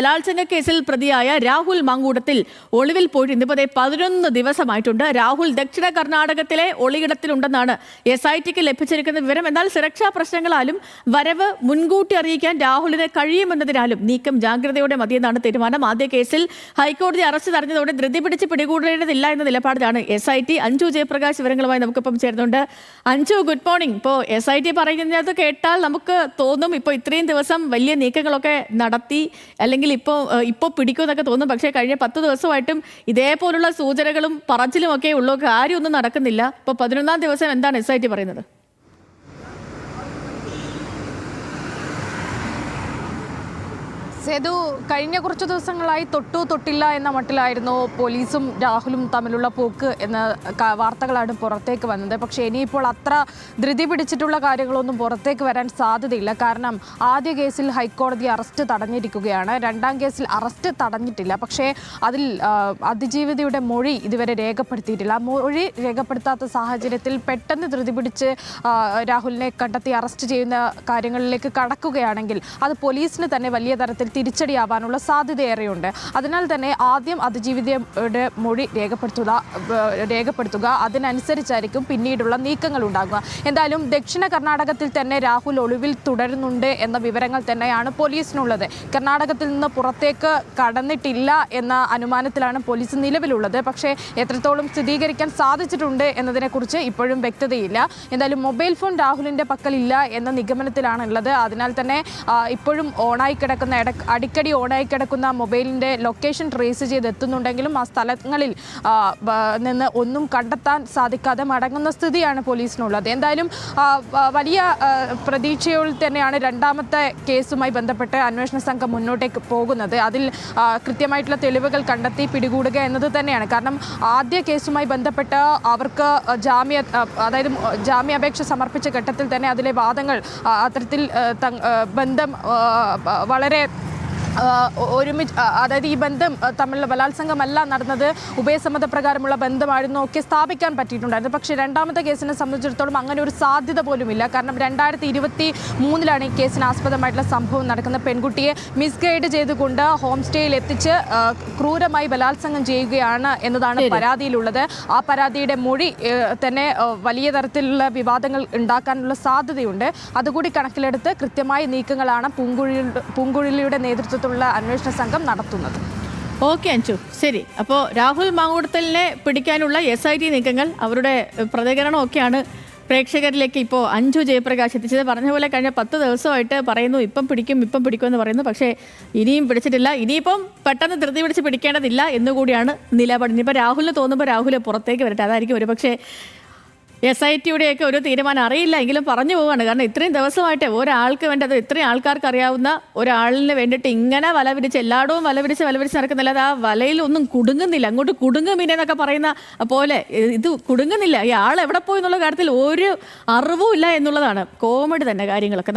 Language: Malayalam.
ബലാത്സംഗ കേസിൽ പ്രതിയായ രാഹുൽ മങ്കൂടത്തിൽ ഒളിവിൽ പോയിട്ട് ഇന്നിപ്പോ പതിനൊന്ന് ദിവസമായിട്ടുണ്ട്. രാഹുൽ ദക്ഷിണ കർണാടകത്തിലെ ഒളിയിടത്തിലുണ്ടെന്നാണ് എസ് ഐ ടിക്ക് ലഭിച്ചിരിക്കുന്ന വിവരം. എന്നാൽ സുരക്ഷാ പ്രശ്നങ്ങളാലും വരവ് മുൻകൂട്ടി അറിയിക്കാൻ രാഹുലിന് കഴിയുമെന്നതിനാലും നീക്കം ജാഗ്രതയോടെ മതിയെന്നാണ് തീരുമാനം. ആദ്യ കേസിൽ ഹൈക്കോടതി അറസ്റ്റ് തടഞ്ഞതോടെ ധൃതി പിടിച്ച് പിടികൂടേണ്ടതില്ല എന്ന നിലപാടിലാണ് S I T Anju Jayaprakash വിവരങ്ങളുമായി നമുക്കിപ്പം ചേർന്നുണ്ട് അഞ്ജു ഗുഡ് മോർണിംഗ് ഇപ്പോൾ എസ് ഐ ടി പറയുന്നത് കേട്ടാൽ നമുക്ക് തോന്നും ഇപ്പോൾ ഇത്രയും ദിവസം വലിയ നീക്കങ്ങളൊക്കെ നടത്തി അല്ലെങ്കിൽ ഇപ്പോൾ ഇപ്പോൾ പിടിക്കുമെന്നൊക്കെ തോന്നും. പക്ഷേ കഴിഞ്ഞ പത്ത് ദിവസമായിട്ടും ഇതേപോലുള്ള സൂചനകളും പറച്ചിലും ഒക്കെ ഉള്ളൂ കാര്യമൊന്നും നടക്കുന്നില്ല. ഇപ്പോൾ പതിനൊന്നാം ദിവസം എന്താണ് എസ് ഐ ടി പറയുന്നത്? സേതു കഴിഞ്ഞ കുറച്ച് ദിവസങ്ങളായി തൊട്ടു തൊട്ടില്ല എന്ന മട്ടിലായിരുന്നു പോലീസും രാഹുലും തമ്മിലുള്ള പോക്ക് എന്ന വാർത്തകളാണ് പുറത്തേക്ക് വന്നത്. പക്ഷേ ഇനിയിപ്പോൾ അത്ര ധൃതി പിടിച്ചിട്ടുള്ള കാര്യങ്ങളൊന്നും പുറത്തേക്ക് വരാൻ സാധ്യതയില്ല. കാരണം ആദ്യ കേസിൽ ഹൈക്കോടതി അറസ്റ്റ് തടഞ്ഞിരിക്കുകയാണ്. രണ്ടാം കേസിൽ അറസ്റ്റ് തടഞ്ഞിട്ടില്ല. പക്ഷേ അതിൽ അതിജീവിതയുടെ മൊഴി ഇതുവരെ രേഖപ്പെടുത്തിയിട്ടില്ല. മൊഴി രേഖപ്പെടുത്താത്ത സാഹചര്യത്തിൽ പെട്ടെന്ന് ധൃതി പിടിച്ച് രാഹുലിനെ കണ്ടെത്തി അറസ്റ്റ് ചെയ്യുന്ന കാര്യങ്ങളിലേക്ക് കടക്കുകയാണെങ്കിൽ അത് പോലീസിന് തന്നെ വലിയ തരത്തിൽ തിരിച്ചടിയാവാനുള്ള സാധ്യതയേറെയുണ്ട്. അതിനാൽ തന്നെ ആദ്യം അതിജീവിതയുടെ മൊഴി രേഖപ്പെടുത്തുക രേഖപ്പെടുത്തുക. അതിനനുസരിച്ചായിരിക്കും പിന്നീടുള്ള നീക്കങ്ങൾ ഉണ്ടാകുക. എന്തായാലും ദക്ഷിണ കർണാടകത്തിൽ തന്നെ രാഹുൽ ഒളിവിൽ തുടരുന്നുണ്ട് എന്ന വിവരങ്ങൾ തന്നെയാണ് പോലീസിനുള്ളത്. കർണാടകത്തിൽ നിന്ന് പുറത്തേക്ക് കടന്നിട്ടില്ല എന്ന അനുമാനത്തിലാണ് പോലീസ് നിലവിലുള്ളത്. പക്ഷേ എത്രത്തോളം സ്ഥിരീകരിക്കാൻ സാധിച്ചിട്ടുണ്ട് എന്നതിനെക്കുറിച്ച് ഇപ്പോഴും വ്യക്തതയില്ല. എന്തായാലും മൊബൈൽ ഫോൺ രാഹുലിന്റെ പക്കലില്ല എന്ന നിഗമനത്തിലാണുള്ളത്. അതിനാൽ തന്നെ ഇപ്പോഴും ഓണായി കിടക്കുന്ന ഇട അടിക്കടി ഓണായി കിടക്കുന്ന മൊബൈലിന്റെ ലൊക്കേഷൻ ട്രേസ് ചെയ്ത് എത്തുന്നുണ്ടെങ്കിലും ആ സ്ഥലങ്ങളിൽ നിന്ന് ഒന്നും കണ്ടെത്താൻ സാധിക്കാതെ മടങ്ങുന്ന സ്ഥിതിയാണ് പോലീസിനുള്ളത്. എന്തായാലും വലിയ പ്രതീക്ഷയോടെ തന്നെയാണ് രണ്ടാമത്തെ കേസുമായി ബന്ധപ്പെട്ട് അന്വേഷണ സംഘം മുന്നോട്ടേക്ക് പോകുന്നത്. അതിൽ കൃത്യമായിട്ടുള്ള തെളിവുകൾ കണ്ടെത്തി പിടികൂടുക എന്നത് തന്നെയാണ്. കാരണം ആദ്യ കേസുമായി ബന്ധപ്പെട്ട് അവർക്ക് ജാമ്യ അതായത് ജാമ്യാപേക്ഷ സമർപ്പിച്ച ഘട്ടത്തിൽ തന്നെ അതിലെ വാദങ്ങൾ അത്തരത്തിൽ ബന്ധം വളരെ ഒരുമിച്ച് അതായത് ഈ ബന്ധം തമ്മിലുള്ള ബലാത്സംഗമല്ല നടന്നത്. ഉഭയസമ്മത പ്രകാരമുള്ള ബന്ധമായിരുന്നു ഒക്കെ സ്ഥാപിക്കാൻ പറ്റിയിട്ടുണ്ടായിരുന്നു. പക്ഷേ രണ്ടാമത്തെ കേസിനെ സംബന്ധിച്ചിടത്തോളം അങ്ങനെ ഒരു സാധ്യത പോലുമില്ല. കാരണം രണ്ടായിരത്തി ഇരുപത്തി മൂന്നിലാണ് ഈ കേസിന് ആസ്പദമായിട്ടുള്ള സംഭവം നടക്കുന്ന പെൺകുട്ടിയെ മിസ്ഗൈഡ് ചെയ്തുകൊണ്ട് ഹോം സ്റ്റേയിൽ എത്തിച്ച് ക്രൂരമായി ബലാത്സംഗം ചെയ്യുകയാണ് എന്നതാണ് പരാതിയിലുള്ളത്. ആ പരാതിയുടെ മൊഴി തന്നെ വലിയ തരത്തിലുള്ള വിവാദങ്ങൾ ഉണ്ടാക്കാനുള്ള സാധ്യതയുണ്ട്. അതുകൂടി കണക്കിലെടുത്ത് കൃത്യമായ നീക്കങ്ങളാണ് പൂങ്കുഴി പൂങ്കുഴലിയുടെ നേതൃത്വത്തിലുള്ള അന്വേഷണ സംഘം നടത്തുന്നത്. ഓക്കെ അഞ്ചു ശരി. അപ്പോൾ രാഹുൽ മാങ്കൂടത്തലിനെ പിടിക്കാനുള്ള എസ് ഐ ടി നീക്കങ്ങൾ അവരുടെ പ്രതികരണമൊക്കെയാണ് പ്രേക്ഷകരിലേക്ക് ഇപ്പോൾ അഞ്ചു ജയപ്രകാശ് എത്തിച്ചത്. പറഞ്ഞ പോലെ കഴിഞ്ഞ പത്ത് ദിവസമായിട്ട് പറയുന്നു ഇപ്പം പിടിക്കും ഇപ്പം പിടിക്കും എന്ന് പറയുന്നു. പക്ഷേ ഇനിയും പിടിച്ചിട്ടില്ല. ഇനിയിപ്പം പെട്ടെന്ന് ധൃതി പിടിച്ച് പിടിക്കേണ്ടതില്ല എന്നുകൂടിയാണ് നിലപാട്. ഇനിയിപ്പോൾ രാഹുലിന് തോന്നുമ്പോൾ രാഹുൽ പുറത്തേക്ക് വരട്ടെ. അതായിരിക്കും ഒരു പക്ഷേ എസ് ഐ ടിയുടെയൊക്കെ ഒരു തീരുമാനം അറിയില്ല എങ്കിലും പറഞ്ഞു പോവാണ്. കാരണം ഇത്രയും ദിവസമായിട്ട് ഒരാൾക്ക് വേണ്ടി ഇത്രയും ആൾക്കാർക്ക് അറിയാവുന്ന ഒരാളിന് വേണ്ടിയിട്ട് ഇങ്ങനെ വല വിരിച്ച് എല്ലായിടവും വല വിരിച്ച് വല വിരിച്ച് നടക്കുന്നില്ല. അത് ആ വലയിൽ ഒന്നും കുടുങ്ങുന്നില്ല. അങ്ങോട്ട് കുടുങ്ങും പിന്നെ എന്നൊക്കെ പറയുന്ന പോലെ ഇത് കുടുങ്ങുന്നില്ല. ഈ ആൾ എവിടെ പോയി എന്നുള്ള കാര്യത്തിൽ ഒരു അറിവും ഇല്ല എന്നുള്ളതാണ് കോമഡി തന്നെ കാര്യങ്ങളൊക്കെ.